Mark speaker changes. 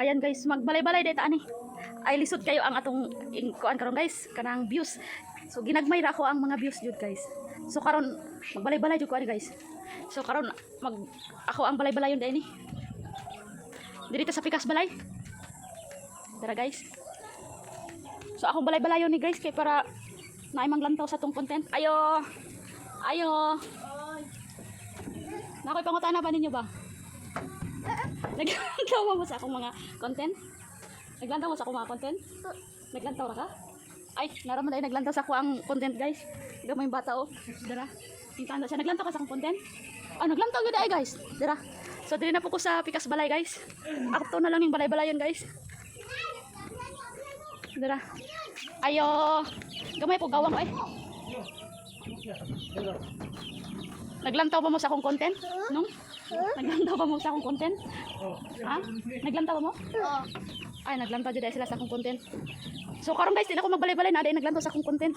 Speaker 1: Ayan guys, magbalay-balay dito ani. Ay lisod kayo ang atong kuan karon guys, kanang views. So ginagmay ra ko ang mga views jud guys. So karon magbalay-balay jud ko ani guys. So karon mag ako ang balay-balayon dai ni. Dito sa Pikas Balay. Tara guys. So akong balay-balayon ni guys kay para naimang lantaw sa tong content. Ayo. Ayo. Nakoy pangutana ba ninyo ba? Naglantaw mo sa akong mga content? Naglantaw mo sa akong mga content? Naglantaw ra ka? Ay, naraman dahil naglantaw sa ako ang content guys. Gamay yung bata oh. Dara. Tingnan siya. Naglantaw ka sa akong content? Ah, naglantaw yun ay guys. Dara. So, dili na po ko sa Pikas Balay guys. Ako to na lang yung balay-balayon guys. Dara. Ayo. Gamay po gawang eh. Naglantaw ba mo sa akong content? Nung? Naglantaw ba mo sa akong content? Ha? Naglantaw ba mo? Ay, naglantaw dyan sila sa akong content. So, karon guys, di na ako magbalay-balay na dahil naglantaw sa akong content.